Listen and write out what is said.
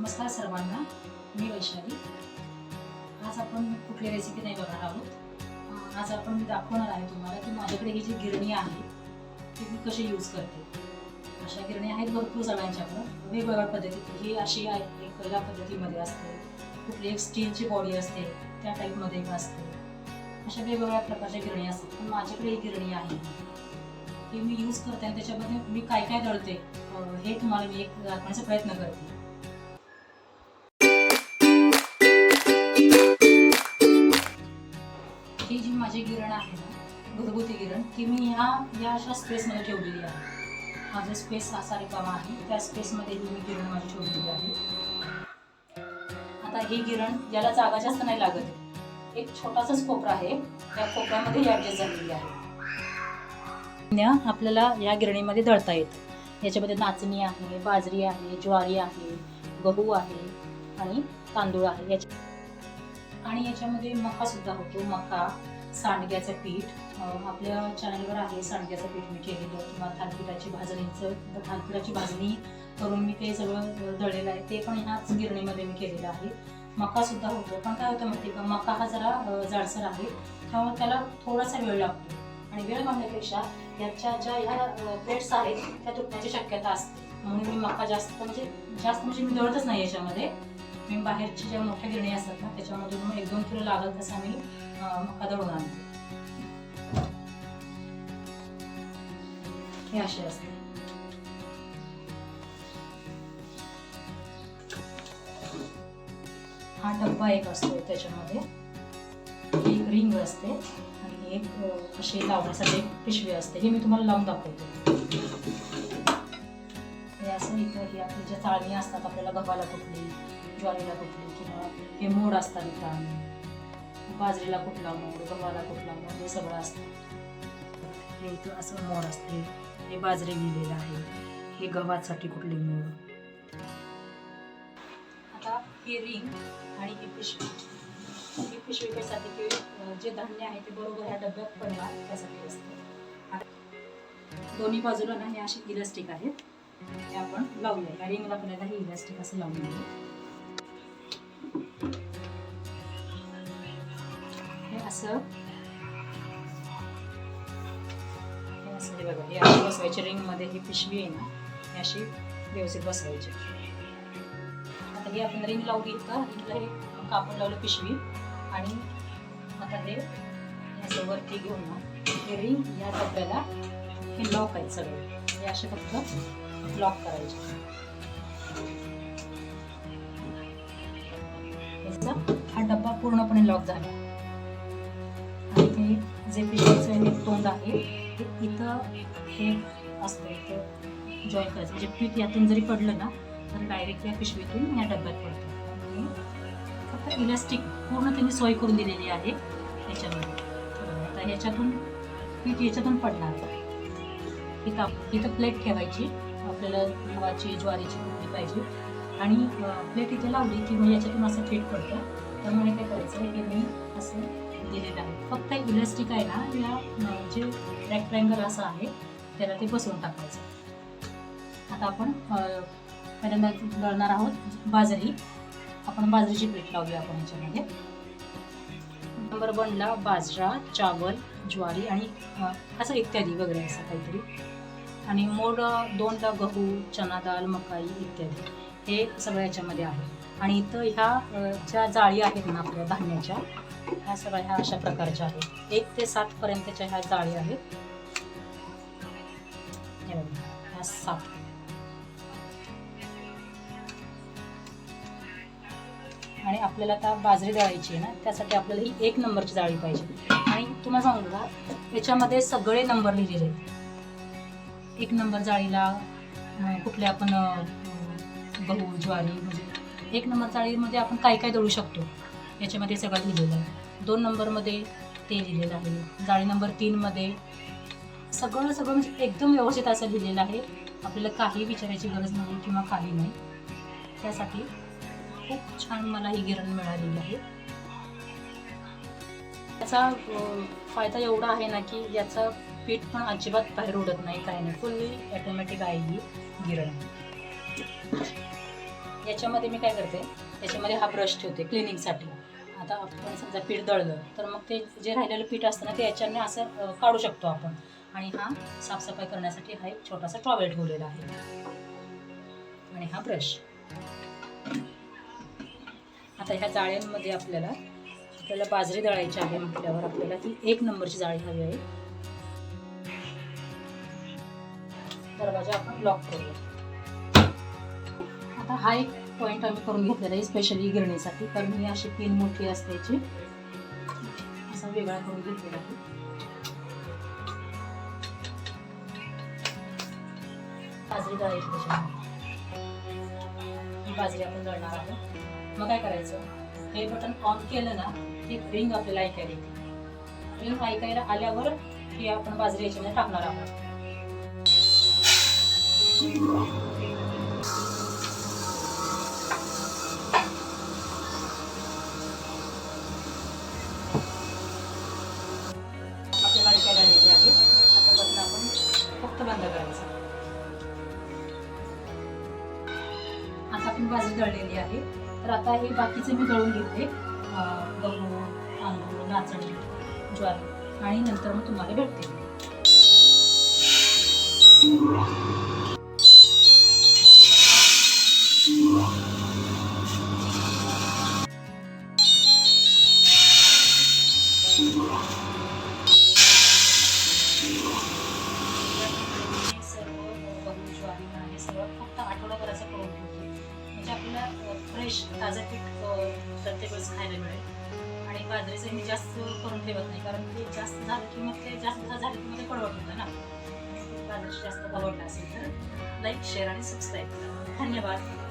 नमस्कार सर्वांना. मी वैशाली. आज आपण कुठली रेसिपी नाही बघणार आहोत. आज आपण मी दाखवणार आहे तुम्हाला की माझ्याकडे ही जी गिरणी आहे ती मी कशी यूज करते. अशा गिरणी आहेत भरपूर सगळ्यांच्याकडं. वेगवेगळ्या पद्धतीत. ही अशी आहे एक पहिल्या पद्धतीमध्ये असते. कुठली एक स्टीलची बॉडी असते त्या टाईपमध्ये एक असते. अशा वेगवेगळ्या प्रकारच्या गिरणी असतात. पण माझ्याकडे ही गिरणी आहे. ती मी यूज करते आणि त्याच्यामध्ये मी काय काय दळते हे तुम्हाला मी एक दाखवण्याचा प्रयत्न करते. ही जी माझी गिरण आहे ना घरगुती गिरण ती मी ह्या या अशा स्पेसमध्ये ठेवलेली आहे. हा जो स्पेस असा रिकामा आहे. त्या स्पेसमध्ये ही मी गिरण माझी ठेवलेली आहे. आता ही गिरण याला जागा जास्त नाही लागत एक छोटासाच कोपरा आहे. त्या कोपऱ्यामध्ये ॲडजस्ट झालेली आहे. आपल्याला या गिरणीमध्ये दळता येतं. याच्यामध्ये नाचणी आहे बाजरी आहे ज्वारी आहे गहू आहे आणि तांदूळ आहे. याच्या आणि याच्यामध्ये मका सुद्धा होतो मका सांडग्याचं पीठ. आपल्या चॅनलवर आहे सांडग्याचं पीठ मी केलेलं किंवा थालपिठाची भाजणीचं थालपिठाची भाजणी करून मी ते सगळं दळलेलं आहे. ते पण ह्याच गिरणीमध्ये मी केलेलं आहे. मका सुद्धा होतो. पण काय होतं माहिती का? मका हा जरा जाडसर आहे. त्यामुळे त्याला थोडासा वेळ लागतो. आणि वेळ घालण्यापेक्षा याच्या ज्या ह्या प्लेट्स आहेत त्या तुटण्याची शक्यता असते. म्हणून मी मका जास्त म्हणजे जास्त म्हणजे मी दळतच नाही याच्यामध्ये. मी बाहेरच्या ज्या मोठ्या गिरण्या असतात ना त्याच्यामधून मग एक दोन किलो लागल तसा मी मका दळून आणते. हे असे असते. हा डब्बा एक असतो त्याच्यामध्ये. एक रिंग असते आणि एक अशी लावण्यासाठी पिशवी असते. हे मी तुम्हाला लावून दाखवते. असं इथं हे आपली ज्या चाळणी असतात आपल्याला गव्हाला कुठली ज्वारीला कुठली किंवा हे मोड असतात इथं. आम्ही बाजरीला कुठला मोड गव्हाला कुठला मोड हे सगळं असतं. हे इथं असं मोड असते. हे बाजरी लिहिलेलं आहे. हे गव्हासाठी कुठली मोड? आता ही रिंग आणि ही पिशवी. ही पिशवी कशासाठी की जे धान्य आहे ते बरोबर ह्या डब्यात पडणार त्यासाठी असते. दोन्ही बाजूला ना हे असे इलास्टिक आहेत. आपण लावूया. ह्या रिंगला आपल्याला हे इलास्टिक असं लावून हे असं. हे असं हे बघा हे बसवायची रिंगमध्ये ही पिशवी आहे ना हे अशी व्यवस्थित बसवायची. आता हे आपण रिंग लावली का रिंगला हे कापून लावलं पिशवी आणि आता हे असं वरती घेऊन ना हे रिंग या डब्याला हे लॉक आहेत सगळे. हे असे फक्त लॉक करायचे. याचा हा डब्बा पूर्णपणे लॉक झाला. आणि ते जे पिशवीचं हे तोंड आहे ते इथं हे असतं इथं जॉईन करायचं. म्हणजे पीठ यातून जरी पडलं ना तर डायरेक्ट या पिशवीतून या डब्यात पडतं. फक्त इलास्टिक पूर्ण त्यांनी सोय करून दिलेली आहे याच्यामध्ये. आता ह्याच्यातून पीठ याच्यातून पडणार. इथं इथं प्लेट ठेवायची. आपल्याला गव्हाची ज्वारीची कुठली पाहिजे. आणि प्लेट इथे लावली की मग याच्यातून असं फिट पडतं. त्यामुळे काय करायचं की मी असं दिलेलं आहे. फक्त इलास्टिक आहे ना या जे रेक्टँगल असं आहे त्याला ते बसवून टाकायचं. आता आपण पहिल्यांदा दळणार आहोत बाजरी. आपण बाजरीची पीठ लावूया आपण याच्यामध्ये. नंबर वनला बाजरा चावल ज्वारी आणि असं इत्यादी वगैरे असं काहीतरी. आणि मोड दोनला गहू चना डाळ मकाई इत्यादी. हे सगळं याच्यामध्ये आहे. आणि इथं ह्या ज्या जाळी आहेत ना आपल्या धान्याच्या ह्या सगळ्या ह्या अशा प्रकारच्या आहेत. एक ते सात पर्यंतच्या ह्या जाळी आहेत. ह्या सात. आणि आपल्याला आता बाजरी जाळायची आहे ना त्यासाठी आपल्याला ही एक नंबरची जाळी पाहिजे. आणि तुम्हाला सांगू का याच्यामध्ये सगळे नंबर लिहिलेले आहेत. एक नंबर जाळीला कुठल्या कुठले आपण गहू ज्वारी म्हणजे एक नंबर जाळीमध्ये आपण काय काय दळू शकतो याच्यामध्ये सगळं लिहिलेलं आहे. दोन नंबरमध्ये ते लिहिलेलं आहे. जाळी नंबर तीनमध्ये सगळं सगळं म्हणजे एकदम व्यवस्थित असं लिहिलेलं आहे. आपल्याला काही विचारायची गरज नाही किंवा काही नाही. त्यासाठी खूप छान मला ही गिरण मिळालेली आहे. त्याचा फायदा एवढा आहे ना की याचा पीठ पण अजिबात बाहेर उडत नाही काही नाही. फुल्ली ऑटोमॅटिक आहे ही गिरण. याच्यामध्ये मी काय करते याच्यामध्ये हा ब्रश ठेवते क्लिनिंगसाठी आता आपण समजा पीठ दळलं तर मग ते जे राहिलेलं पीठ असतं ना ते याच्याने असं काढू शकतो आपण. आणि हा साफसफाई करण्यासाठी हा एक छोटासा टॉवेल ठेवलेला आहे. आणि हा ब्रश आता ह्या जाळ्यांमध्ये आपल्याला आपल्याला बाजरी दळायची आहे म्हटल्यावर आपल्याला ही एक नंबरची जाळी हवी आहे. दरवाजा आपण लॉक करूया. आता हा एक पॉईंट आम्ही करून घेतलेला आहे स्पेशली गिरणीसाठी. कारण ही अशी पिन मोठी असल्याची असा वेगळा करून घेतलेला आहे. बाजरी दळायची त्याच्यामध्ये. ही बाजरी आपण दळणार आहोत. मग काय करायचं? हे बटन ऑन केलं ना की रिंग आपल्याला ऐकायला येते. रिंग ऐकायला आल्यावर ही आपण बाजरी याच्यामध्ये टाकणार आहोत. भाजी दळलेली आहे. तर आता हे बाकीचे मी दळून घेते. गहू तांदूळ नाचणी ज्वारी आणि नंतर मग तुम्हाला भेटते. हे म्हणजे आपल्याला फ्रेश ताजं पीठ प्रत्येक वेळेस खायला मिळेल. आणि बाजरीचं मी जास्त करून ठेवत नाही कारण ते जास्त झालं की मग ते जास्त झालं की मग ते कडवट होतं ना. बाजरी जास्त आवडलं असेल तर लाईक शेअर आणि सबस्क्राईब करा. धन्यवाद.